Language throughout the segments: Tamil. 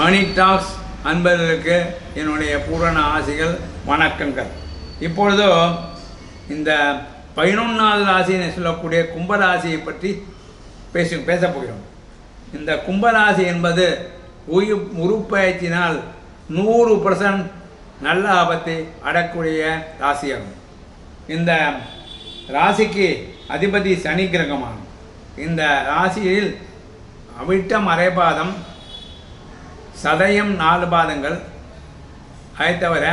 மணி டாக்ஸ் அன்பர்களுக்கு என்னுடைய பூரண ஆசைகள் வணக்கங்கள். இப்பொழுதோ இந்த பதினொன்றாவது ராசின்னு சொல்லக்கூடிய கும்பராசியை பற்றி பேசி பேசப் போகிறோம். இந்த கும்பராசி என்பது உயிர் உருப்பயிற்சினால் நூறு பர்சன்ட் நல்ல ஆபத்தை அடக்கூடிய ராசியாகும். இந்த ராசிக்கு அதிபதி சனி கிரகமாகும். இந்த ராசியில் அவிட்ட மறைபாதம் சதயம் நாலு பாதங்கள். அதை தவிர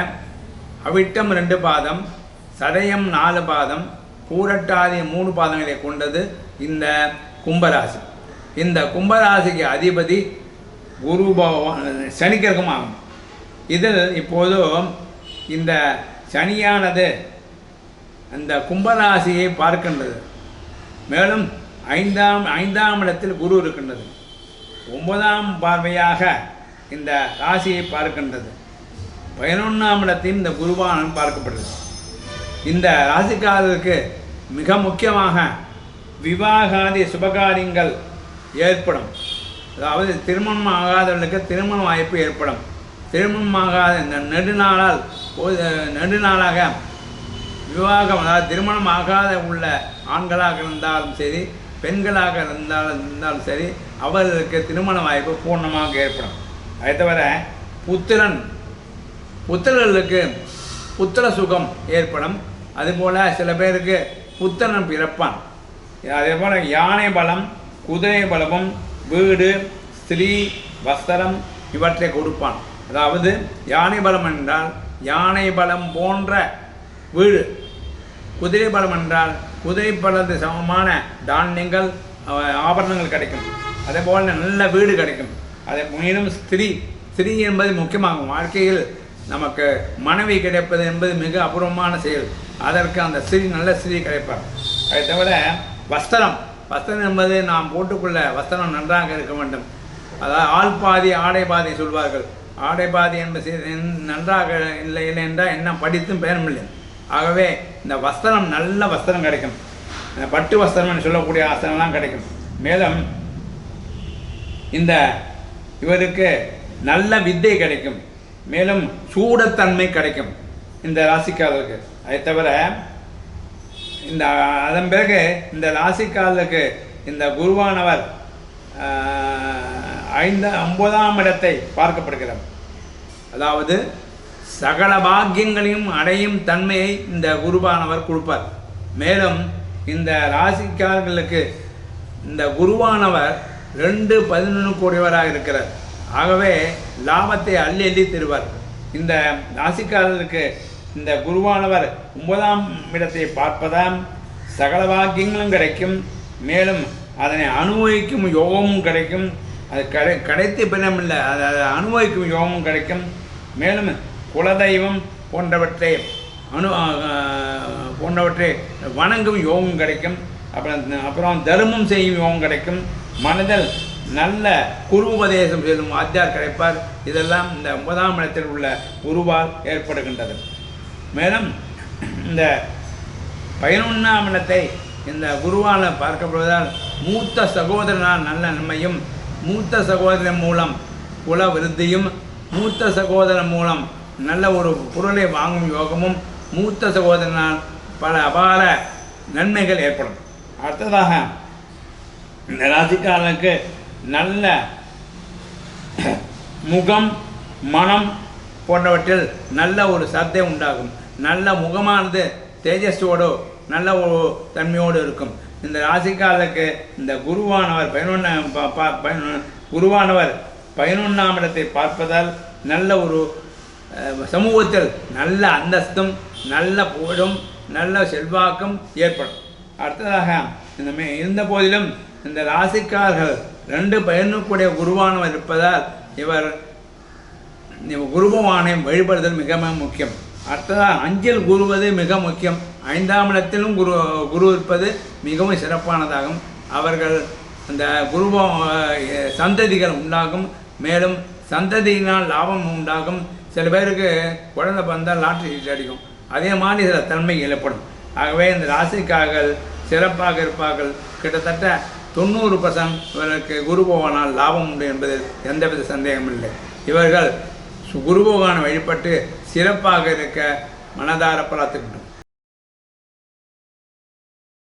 அவிட்டம் ரெண்டு பாதம் சதயம் நாலு பாதம் பூரட்டாதி மூணு பாதங்களை கொண்டது இந்த கும்பராசி. இந்த கும்பராசிக்கு அதிபதி குரு பகவான் சனிக்கிரகமாகும் இதில் இப்போது இந்த சனியானது அந்த கும்பராசியை பார்க்கின்றது. மேலும் ஐந்தாம் ஐந்தாம் இடத்தில் குரு இருக்கின்றது. ஒன்பதாம் பார்வையாக இந்த ராசியை பார்க்கின்றது. பதினொன்றாம் இடத்தையும் இந்த குருவானன் பார்க்கப்படுது. இந்த ராசிக்காரருக்கு மிக முக்கியமாக விவாகாதி சுபகாரியங்கள் ஏற்படும். அதாவது திருமணம் ஆகாதவர்களுக்கு திருமண வாய்ப்பு ஏற்படும். திருமணம் ஆகாத இந்த நெடுநாளால் நெடுநாளாக விவாகம் அதாவது திருமணம் ஆகாத உள்ள ஆண்களாக இருந்தாலும் சரி பெண்களாக இருந்தாலும் இருந்தாலும் சரி அவர்களுக்கு திருமண வாய்ப்பு பூர்ணமாக ஏற்படும். அதை தவிர புத்திரன். புத்திரர்களுக்கு புத்திர சுகம் ஏற்படும். அதுபோல் சில பேருக்கு புத்திரன் பிறப்பான். அதே போல் யானை பலம் குதிரை பலமும் வீடு ஸ்திரீ வஸ்திரம் இவற்றை கொடுப்பான். அதாவது யானை பலம் என்றால் யானை பலம் போன்ற வீடு. குதிரை பலம் என்றால் குதிரை பலத்து சமமான தானியங்கள் ஆபரணங்கள் கிடைக்கும். அதே போல் நல்ல வீடு கிடைக்கும். அதே மேலும் ஸ்திரீ ஸ்திரீ என்பது முக்கியமாகும். வாழ்க்கையில் நமக்கு மனைவி கிடைப்பது என்பது மிக அபூர்வமான செயல். அதற்கு அந்த ஸ்திரீ நல்ல ஸ்திரீ கிடைப்பார். அதை தவிர வஸ்திரம் வஸ்திரம் என்பது நாம் போட்டுக்கொள்ள வஸ்திரம் நன்றாக இருக்க வேண்டும். அதாவது ஆள் பாதி ஆடை பாதி சொல்வார்கள். ஆடை பாதி என்பது நன்றாக இல்லை இல்லை என்றால் என்ன படித்தும் பயனில்லை ஆகவே இந்த வஸ்திரம் நல்ல வஸ்திரம் கிடைக்கும். இந்த பட்டு வஸ்திரம் என்று சொல்லக்கூடிய வஸ்திரம்லாம் கிடைக்கும். மேலும் இந்த இவருக்கு நல்ல வித்தை கிடைக்கும். மேலும் சூடத்தன்மை கிடைக்கும் இந்த ராசிக்காரருக்கு. அதை தவிர இந்த அதன் பிறகு இந்த ராசிக்காரருக்கு இந்த குருவானவர் ஐந்து ஒன்பதாம் இடத்தை பார்க்கப்படுகிறார். அதாவது சகல பாக்கியங்களையும் அடையும் தன்மையை இந்த குருவானவர் கொடுப்பார். மேலும் இந்த ராசிக்காரர்களுக்கு இந்த குருவானவர் ரெண்டு பதினொன்று கூடியவராக இருக்கிறார். ஆகவே லாபத்தை அள்ளி அள்ளி தருவார். இந்த ராசிக்காரருக்கு இந்த குருவானவர் ஒன்பதாம் இடத்தை பார்ப்பதால் சகல வாக்கியங்களும் கிடைக்கும். மேலும் அதனை அனுபவிக்கும் யோகமும் கிடைக்கும். அது கடை கிடைத்து பின்னமில்லை. அது அதை அனுபவிக்கும் யோகமும் கிடைக்கும். மேலும் குலதெய்வம் போன்றவற்றை அனு போன்றவற்றை வணங்கும் யோகம் கிடைக்கும். அப்புறம் அப்புறம் தர்மம் செய்யும் யோகம் கிடைக்கும். மனதில் நல்ல குரு உபதேசம் செல்லும் ஆத்தியார் கிடைப்பார். இதெல்லாம் இந்த ஒன்பதாம் இடத்தில் உள்ள குருவால் ஏற்படுகின்றது. மேலும் இந்த பதினொன்றாம் இடத்தை இந்த குருவால் பார்க்கப்படுவதால் மூத்த சகோதரனால் நல்ல நன்மையும் மூத்த சகோதரன் மூலம் குல விருத்தியும் மூத்த சகோதரன் மூலம் நல்ல ஒரு பொருளை வாங்கும் யோகமும் மூத்த சகோதரனால் பல அபார நன்மைகள் ஏற்படும். அடுத்ததாக இந்த ராசிக்காரனுக்கு நல்ல முகம் மனம் போன்றவற்றில் நல்ல ஒரு சத்தை உண்டாகும். நல்ல முகமானது தேஜஸோடு நல்ல ஒரு தன்மையோடு இருக்கும். இந்த ராசிக்காரருக்கு இந்த குருவானவர் பதினொன்று குருவானவர் பதினொன்றாம் இடத்தை பார்ப்பதால் நல்ல ஒரு சமூகத்தில் நல்ல அந்தஸ்தும் நல்ல புகழும் நல்ல செல்வாக்கும் ஏற்படும். அடுத்ததாக இந்த மே இருந்த போதிலும் இந்த ராசிக்கார்கள் ரெண்டு பயனுக்குடைய குருவானவர் இருப்பதால் இவர் குருபவானையும் வழிபடுதல் மிக மிக முக்கியம். அடுத்ததாக அஞ்சல் குருவது மிக முக்கியம். ஐந்தாம் இடத்திலும் குரு குரு இருப்பது மிகவும் சிறப்பானதாகும். அவர்கள் அந்த குருப சந்ததிகள் உண்டாகும். மேலும் சந்ததியினால் லாபம் உண்டாகும். சில பேருக்கு குழந்தை பிறந்தால் லாட்ரி சீட் அடிக்கும். அதே மாதிரி சில தன்மை ஏற்படும். ஆகவே இந்த ராசிக்காக சிறப்பாக இருப்பார்கள். கிட்டத்தட்ட தொண்ணூறு பர்சன்ட் இவருக்கு குரு பகவானால் லாபம் உண்டு என்பது எந்தவித சந்தேகமில்லை இவர்கள் குரு பகவானை வழிபட்டு சிறப்பாக இருக்க மனதார பிரார்த்திக்கின்றோம்